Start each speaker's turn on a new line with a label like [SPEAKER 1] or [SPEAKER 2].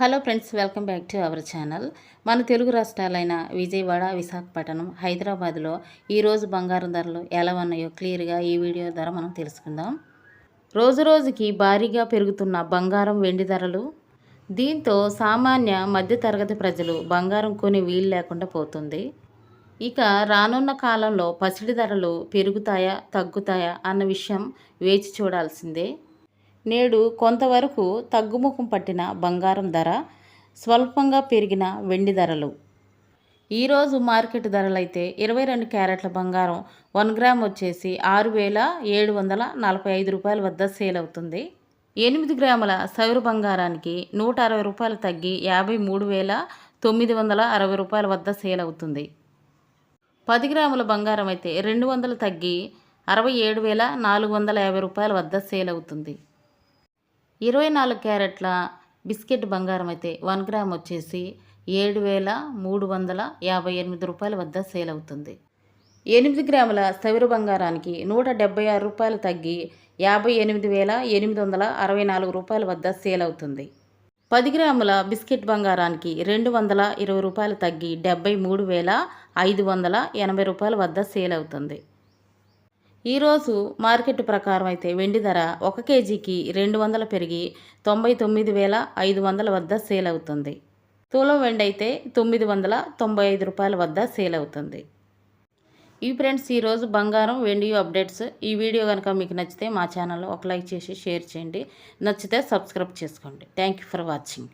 [SPEAKER 1] Hello friends welcome back to our channel. మన తెలుగు రాష్ట్రాలైన విజయవాడ విశాఖపట్నం హైదరాబాద్లో ఈరోజు బంగారం ధరలు ఎలా ఉన్నాయో క్లియర్గా ఈ వీడియో ద్వారా మనం తెలుసుకుందాం. రోజు రోజుకి భారీగా పెరుగుతున్న బంగారం వెండి ధరలు. దీంతో సామాన్య మధ్యతరగతి ప్రజలు బంగారం కొని వీలు లేకుండా పోతుంది. ఇక రానున్న కాలంలో పసిడి ధరలు పెరుగుతాయా తగ్గుతాయా అన్న విషయం వేచి చూడాల్సిందే. నేడు కొంతవరకు తగ్గుముఖం పట్టిన బంగారం ధర స్వల్పంగా పెరిగిన వెండి ధరలు. ఈరోజు మార్కెట్ ధరలైతే ఇరవై రెండు క్యారెట్ల బంగారం వన్ గ్రామ్ వచ్చేసి ఆరు వేల ఏడు వందల నలభై ఐదు రూపాయల వద్ద సేల్ అవుతుంది. ఎనిమిది గ్రాముల సౌర బంగారానికి నూట అరవై రూపాయలు తగ్గి యాభై మూడు వేల తొమ్మిది వందల అరవై రూపాయల వద్ద సేల్ అవుతుంది. పది గ్రాముల బంగారం అయితే రెండు వందలు తగ్గి అరవై ఏడు వేల నాలుగు వందల యాభై రూపాయల వద్ద సేల్ అవుతుంది. ఇరవై నాలుగు క్యారెట్ల బిస్కెట్ బంగారం అయితే వన్ గ్రామ్ వచ్చేసి ఏడు వేల మూడు వందల యాభై ఎనిమిది రూపాయల వద్ద సేల్ అవుతుంది. ఎనిమిది గ్రాముల సవిరు బంగారానికి నూట డెబ్బై ఆరు రూపాయలు తగ్గి యాభై ఎనిమిది వేల ఎనిమిది వందల అరవై నాలుగు రూపాయల వద్ద సేల్ అవుతుంది. పది గ్రాముల బిస్కెట్ బంగారానికి రెండు వందల ఇరవై రూపాయలు తగ్గి డెబ్బై మూడు వేల ఐదు వందల ఎనభై రూపాయల వద్ద సేల్ అవుతుంది. ఈరోజు మార్కెట్ ప్రకారం అయితే వెండి ధర ఒక కేజీకి రెండు వందలు పెరిగి తొంభై తొమ్మిది వేల ఐదు వందల వద్ద సేల్ అవుతుంది. తులం వెండి అయితే తొమ్మిది వందల తొంభై ఐదు రూపాయల వద్ద సేల్ అవుతుంది. ఈ ఫ్రెండ్స్ ఈరోజు బంగారం వెండి అప్డేట్స్ ఈ వీడియో కనుక మీకు నచ్చితే మా ఛానల్ ఒక లైక్ చేసి షేర్ చేయండి. నచ్చితే సబ్స్క్రైబ్ చేసుకోండి. Thank you for watching.